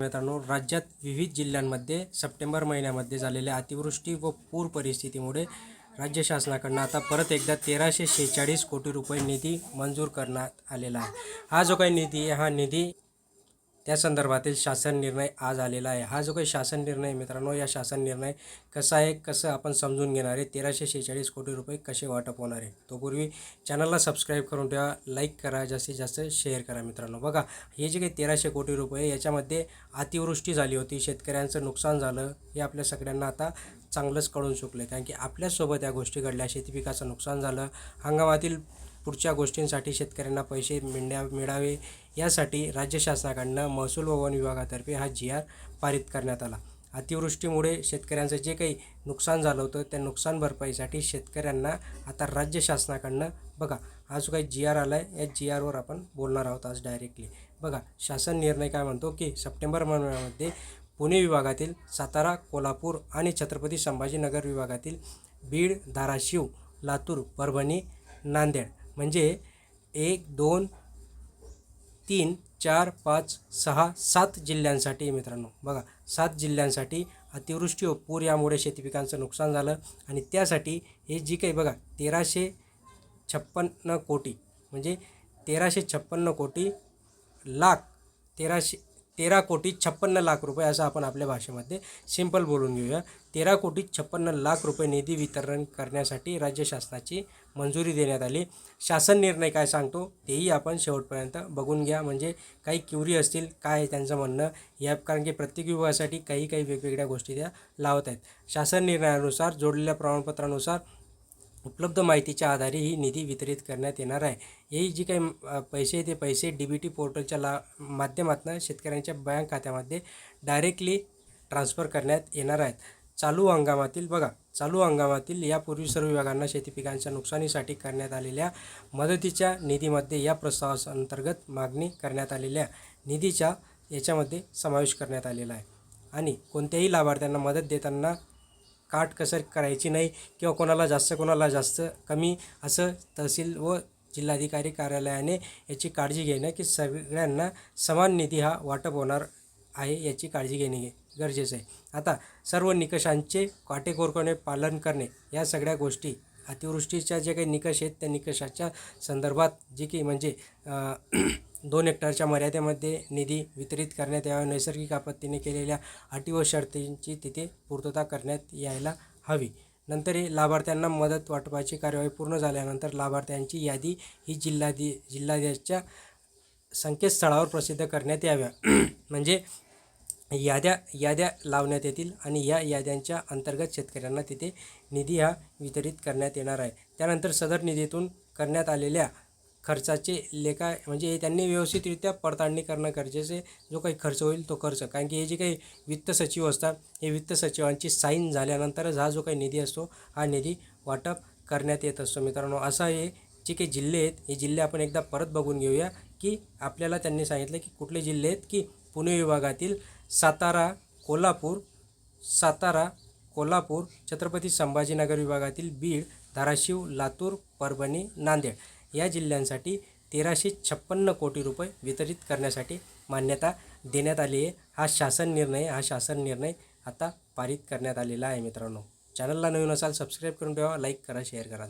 मित्रांनो राज्यात विविध जिल्ह्यांमध्ये सप्टेंबर महिन्यामध्ये झालेल्या अतिवृष्टी व पूर परिस्थितीमुळे राज्य शासनाकडनं आता परत एकदा तेराशे शेहेचाळीस कोटी रुपये निधी मंजूर करण्यात आलेला आहे. हा जो काही निधी आहे हा निधी त्या संदर्भातील शासन निर्णय आज आलेला आहे. हा जो काही शासन निर्णय मित्रांनो या शासन निर्णय कसा आहे कसं आपण समजून घेणार आहे तेराशे शेहेचाळीस कोटी रुपये कसे वाटप होणार आहे तो पूर्वी चॅनलला सबस्क्राईब करून ठेवा लाईक करा जास्तीत जास्त शेअर करा मित्रांनो. बघा हे जे काही तेराशे कोटी रुपये याच्यामध्ये अतिवृष्टी झाली होती शेतकऱ्यांचं नुकसान झालं हे आपल्या सगळ्यांना आता चांगलंच कळून चुकलं कारण की आपल्यासोबत या गोष्टी घडल्या शेती पिकाचं नुकसान झालं हंगामातील पुढच्या गोष्टींसाठी शेतकऱ्यांना पैसे मिळण्या मिळावे. यासाठी राज्य शासनाकडनं महसूल व वन विभागातर्फे हा जी आर पारित करण्यात आला. अतिवृष्टीमुळे शेतकऱ्यांचं जे काही नुकसान झालं होतं त्या नुकसान भरपाईसाठी शेतकऱ्यांना आता राज्य शासनाकडनं बघा हा जो काही जी आर आला आहे या जी आरवर आपण बोलणार आहोत आज डायरेक्टली. बघा शासन निर्णय काय म्हणतो की सप्टेंबर महिन्यामध्ये पुणे विभागातील सातारा कोल्हापूर आणि छत्रपती संभाजीनगर विभागातील बीड धाराशिव लातूर परभणी नांदेड म्हणजे एक दोन तीन चार पाच सहा सात जिल्ह्यांसाठी मित्रांनो. बघा सात जिल्ह्यांसाठी अतिवृष्टी व पूर यामुळे शेती पिकांचं नुकसान झालं आणि त्यासाठी हे जी काही बघा तेराशे छप्पन्न कोटी म्हणजे तेराशे छप्पन्न कोटी लाख तेराशे तेरा कोटी छप्पन्न लाख रुपये असं आपण आपल्या भाषेमध्ये सिंपल बोलून घेऊया. तेरा कोटी छप्पन्न लाख रुपये निधी वितरण करण्यासाठी राज्य शासनाची मंजुरी देण्यात आली. शासन निर्णय काय सांगतो? तेही आपण शेवटपर्यंत बघून घ्या. म्हणजे काही क्युरी असतील काय आहे त्यांचं म्हणणं? या कारण की प्रत्येक विभागासाठी काही काही वेगवेगळ्या गोष्टी त्या लावत आहेत. शासन निर्णयानुसार जोडलेल्या प्रमाणपत्रानुसार उपलब्ध माहितीच्या आधारे ही निधी वितरित करण्यात येणार आहे. हे जी काही पैसे आहे ते पैसे डी बी टी पोर्टलच्या ला माध्यमातून शेतकऱ्यांच्या बँक खात्यामध्ये डायरेक्टली ट्रान्स्फर करण्यात येणार आहेत. चालू हंगामातील बघा चालू हंगामातील यापूर्वी सर्व विभागांना शेती पिकांच्या नुकसानीसाठी करण्यात आलेल्या मदतीच्या निधीमध्ये या प्रस्तावाअंतर्गत मागणी करण्यात आलेल्या निधीच्या याच्यामध्ये समावेश करण्यात आलेला आहे. आणि कोणत्याही लाभार्थ्यांना मदत देताना काटकसर करायची नाही किंवा कोणाला जास्त कोणाला जास्त कमी असं तहसील व जिल्हाधिकारी कार्यालयाने याची काळजी घेणं की सगळ्यांना समान निधी हा वाटप होणार आहे याची काळजी घेणे गरजेचं आहे. आता सर्व निकषांचे काटेकोरपणे पालन करणे या सगळ्या गोष्टी अतिवृष्टीच्या जे काही निकष आहेत त्या निकषाच्या संदर्भात जे की म्हणजे दोन हेक्टरच्या मर्यादेमध्ये निधी वितरित करण्यात यावा. नैसर्गिक आपत्तीने केलेल्या अटी व शर्तींची तिथे पूर्तता करण्यात यायला हवी. नंतर हे लाभार्थ्यांना मदत वाटपाची कार्यवाही पूर्ण झाल्यानंतर लाभार्थ्यांची यादी ही जिल्हाधी जिल्हाध्याच्या संकेतस्थळावर प्रसिद्ध करण्यात याव्या. म्हणजे याद्या याद्या लावण्यात येतील आणि या याद्यांच्या अंतर्गत शेतकऱ्यांना तिथे निधी हा वितरित करण्यात येणार आहे. त्यानंतर सदर निधीतून करण्यात आलेल्या खर्चाचे लेखा म्हणजे त्यांनी व्यवस्थितरित्या पडताळणी करणं गरजेचे जो काही खर्च होईल तो खर्च. कारण की हे जे काही वित्त सचिव असतात हे वित्त सचिवांची साईन झाल्यानंतरच हा जो काही निधी असतो हा निधी वाटप करण्यात येत असतो. मित्रांनो असा हे जे काही जिल्हे आहेत हे जिल्हे आपण एकदा परत बघून घेऊया की आपल्याला त्यांनी सांगितलं की कुठले जिल्हे आहेत की पुणे विभागातील सातारा कोल्हापूर सातारा कोल्हापूर छत्रपती संभाजीनगर विभागातील बीड धाराशिव लातूर परभणी नांदेड. या जिल्ह्यांसाठी तेराशे छप्पन्न कोटी रुपये वितरित करण्यासाठी मान्यता देण्यात आली आहे. हा शासन निर्णय हा शासन निर्णय आता पारित करण्यात आलेला आहे मित्रांनो. चॅनलला नवीन असाल सबस्क्राईब करून ठेवा लाईक करा शेअर करा.